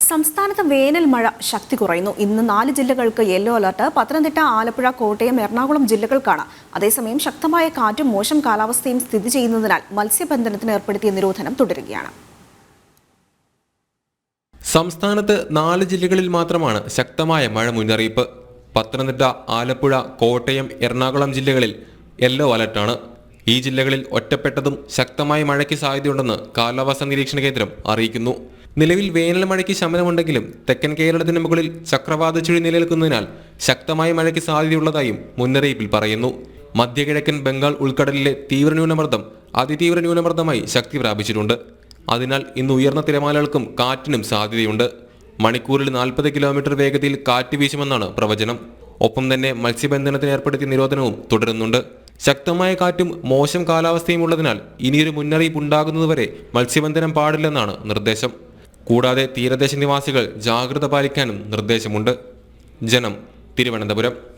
സംസ്ഥാനത്ത് വേനൽ മഴ ശക്തി കുറയുന്നു. ഇന്ന് നാല് ജില്ലകൾക്ക് യെല്ലോ അലർട്ട് പത്തനംതിട്ട ആലപ്പുഴ കോട്ടയം എറണാകുളം ജില്ലകൾക്കാണ്. അതേസമയം ശക്തമായ കാറ്റും മോശം കാലാവസ്ഥയും സ്ഥിതി ചെയ്യുന്നതിനാൽ മത്സ്യബന്ധനത്തിന് ഏർപ്പെടുത്തിയ നിരോധനം തുടരുകയാണ്. സംസ്ഥാനത്ത് നാല് ജില്ലകളിൽ മാത്രമാണ് ശക്തമായ മഴ മുന്നറിയിപ്പ്. പത്തനംതിട്ട ആലപ്പുഴ കോട്ടയം എറണാകുളം ജില്ലകളിൽ യെല്ലോ അലർട്ടാണ് ഈ ജില്ലകളിൽ ഒറ്റപ്പെട്ടതും ശക്തമായ മഴയ്ക്ക് സാധ്യതയുണ്ടെന്ന് കാലാവസ്ഥാ നിരീക്ഷണ കേന്ദ്രം അറിയിക്കുന്നു. നിലവിൽ വേനൽ മഴയ്ക്ക് ശമനമുണ്ടെങ്കിലും തെക്കൻ കേരളത്തിന് മുകളിൽ ചക്രവാത ചുഴി നിലനിൽക്കുന്നതിനാൽ ശക്തമായ മഴയ്ക്ക് സാധ്യതയുള്ളതായും മുന്നറിയിപ്പിൽ പറയുന്നു. മധ്യകിഴക്കൻ ബംഗാൾ ഉൾക്കടലിലെ തീവ്ര ന്യൂനമർദ്ദം അതിതീവ്ര ന്യൂനമർദ്ദമായി ശക്തി പ്രാപിച്ചിട്ടുണ്ട്. അതിനാൽ ഇന്ന് ഉയർന്ന തിരമാലകൾക്കും കാറ്റിനും സാധ്യതയുണ്ട്. മണിക്കൂറിൽ നാൽപ്പത് കിലോമീറ്റർ വേഗതയിൽ കാറ്റ് വീശുമെന്നാണ് പ്രവചനം. ഒപ്പം തന്നെ മത്സ്യബന്ധനത്തിന് ഏർപ്പെടുത്തിയ നിരോധനവും തുടരുന്നുണ്ട്. ശക്തമായ കാറ്റും മോശം കാലാവസ്ഥയും ഉള്ളതിനാൽ ഇനിയൊരു മുന്നറിയിപ്പ് ഉണ്ടാകുന്നതുവരെ മത്സ്യബന്ധനം പാടില്ലെന്നാണ് നിർദ്ദേശം. കൂടാതെ തീരദേശ നിവാസികൾ ജാഗ്രത പാലിക്കാനും നിർദ്ദേശമുണ്ട്. ജനം തിരുവനന്തപുരം.